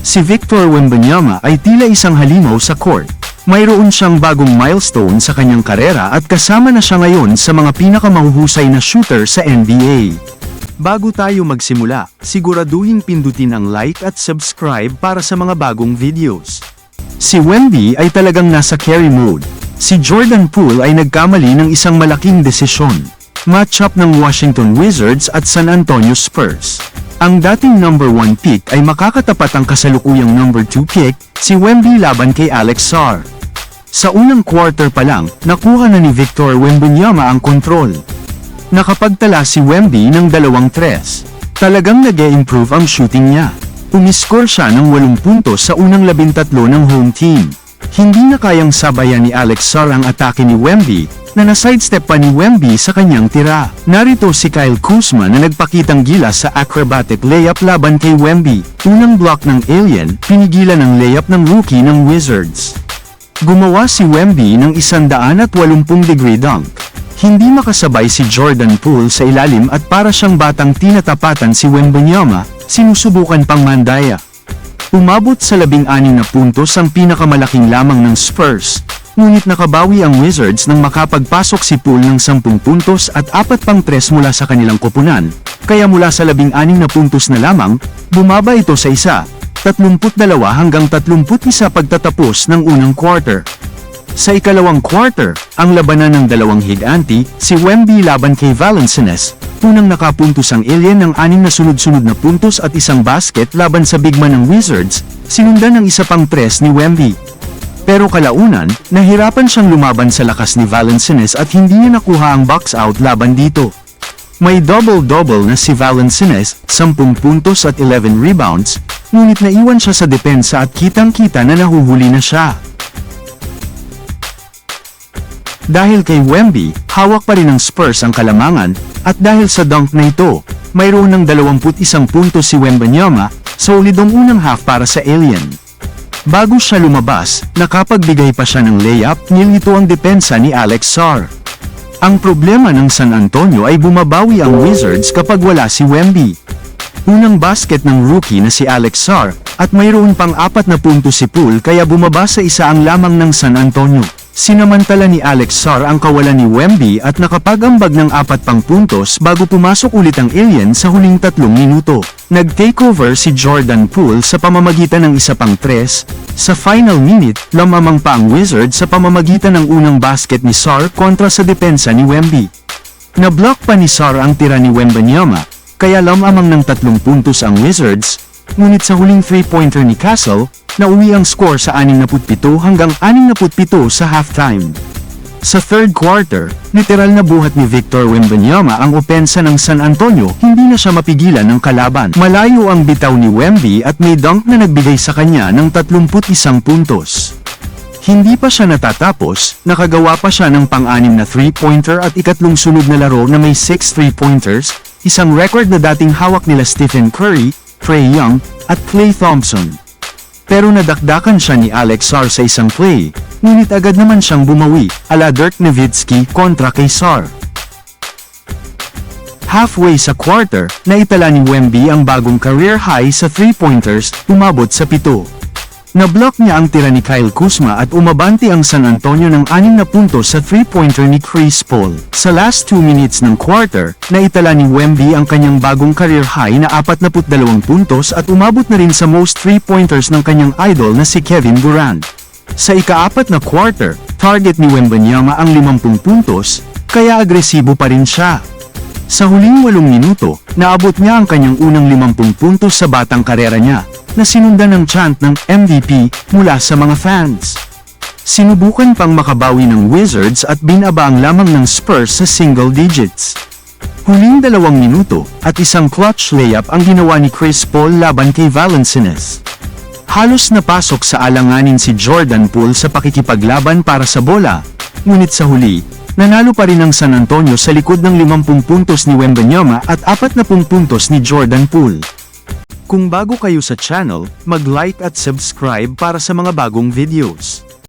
Si Victor Wembanyama ay tila isang halimaw sa court. Mayroon siyang bagong milestone sa kanyang karera at kasama na siya ngayon sa mga pinakamahuhusay na shooter sa NBA. Bago tayo magsimula, siguraduhin pindutin ang like at subscribe para sa mga bagong videos. Si Wemby ay talagang nasa carry mode. Si Jordan Poole ay nagkamali ng isang malaking desisyon. Matchup ng Washington Wizards at San Antonio Spurs. Ang dating number 1 pick ay makakatapat ang kasalukuyang number 2 pick, si Wemby laban kay Alex Sarr. Sa unang quarter pa lang, nakuha na ni Victor Wembanyama ang kontrol. Nakapagtala si Wemby ng dalawang tres. Talagang nag improve ang shooting niya. Umiskor siya ng 8 puntos sa unang 13 ng home team. Hindi na kayang sabayan ni Alex Sarr ang atake ni Wemby, na na-sidestep pa ni Wemby sa kanyang tira. Narito si Kyle Kuzma na nagpakitang gilas sa acrobatic layup laban kay Wemby. Unang block ng Alien, pinigilan ang layup ng rookie ng Wizards. Gumawa si Wemby ng 180 degree dunk. Hindi makasabay si Jordan Poole sa ilalim at para siyang batang tinatapatan si Wembanyama, sinusubukan pang mandaya. Umabot sa labing-anim na puntos ang pinakamalaking lamang ng Spurs, ngunit nakabawi ang Wizards nang makapagpasok si Poole ng 10 puntos at apat pang tres mula sa kanilang koponan, kaya mula sa labing-anim na puntos na lamang, bumaba ito sa isa, 32 hanggang 31 pagtatapos ng unang quarter. Sa ikalawang quarter, ang labanan ng dalawang higanti, si Wemby laban kay Valanciunas, unang nakapuntos ang Alien ng anim na sunod-sunod na puntos at isang basket laban sa bigman ng Wizards, sinundan ng isa pang tres ni Wemby. Pero kalaunan, nahirapan siyang lumaban sa lakas ni Valanciunas at hindi niya nakuha ang box out laban dito. May double-double na si Valanciunas, 10 puntos at 11 rebounds, ngunit naiwan siya sa depensa at kitang-kita na nahuhuli na siya. Dahil kay Wemby, hawak pa rin ng Spurs ang kalamangan, at dahil sa dunk na ito, mayroon ng 21 puntos si Wembanyama, sa ulidong unang half para sa Alien. Bago siya lumabas, nakapagbigay pa siya ng layup, nilito ang depensa ni Alex Sarr. Ang problema ng San Antonio ay bumabawi ang Wizards kapag wala si Wemby. Unang basket ng rookie na si Alex Sarr, at mayroon pang apat na punto si Poole kaya bumaba sa isa ang lamang ng San Antonio. Sinamantala ni Alex Sarr ang kawalan ni Wemby at nakapagambag ng apat pang puntos bago pumasok ulit ang Alien sa huling tatlong minuto. Nag-takeover si Jordan Poole sa pamamagitan ng isa pang tres. Sa final minute, lamamang pa ang Wizards sa pamamagitan ng unang basket ni Sarr kontra sa depensa ni Wemby. Na-block pa ni Sarr ang tira ni Wembanyama, kaya lamamang ng tatlong puntos ang Wizards, ngunit sa huling three-pointer ni Castle, nauwi ang score sa 67 hanggang 67 sa halftime. Sa third quarter, literal na buhat ni Victor Wembanyama ang opensa ng San Antonio, hindi na siya mapigilan ng kalaban. Malayo ang bitaw ni Wemby at may dunk na nagbigay sa kanya ng 31 puntos. Hindi pa siya natatapos, nakagawa pa siya ng pang-anim na three-pointer at ikatlong sunod na laro na may 6 three-pointers, isang record na dating hawak nila Stephen Curry, Trey Young, at Klay Thompson. Pero nadakdakan siya ni Alex Sarr sa isang play, ngunit agad naman siyang bumawi, ala Dirk Nowitzki kontra kay Sarr. Halfway sa quarter, naitala ni Wemby ang bagong career high sa three-pointers, umabot sa pito. Na-block niya ang tira ni Kyle Kuzma at umabante ang San Antonio ng 6 na puntos sa three-pointer ni Chris Paul. Sa last 2 minutes ng quarter, naitala ni Wemby ang kanyang bagong career high na 42 puntos at umabot na rin sa most three-pointers ng kanyang idol na si Kevin Durant. Sa ikaapat na quarter, target ni Wembanyama ang 50 puntos, kaya agresibo pa rin siya. Sa huling 8 minuto, naabot niya ang kanyang unang 50 puntos sa batang karera niya, na sinundan ng chant ng MVP mula sa mga fans. Sinubukan pang makabawi ng Wizards at binabang lamang ng Spurs sa single digits. Huling dalawang minuto at isang clutch layup ang ginawa ni Chris Paul laban kay Valanciunas. Halos napasok sa alanganin si Jordan Poole sa pakikipaglaban para sa bola, ngunit sa huli, nanalo pa rin ang San Antonio sa likod ng 50 puntos ni Wembanyama at 40 puntos ni Jordan Poole. Kung bago kayo sa channel, mag-like at subscribe para sa mga bagong videos.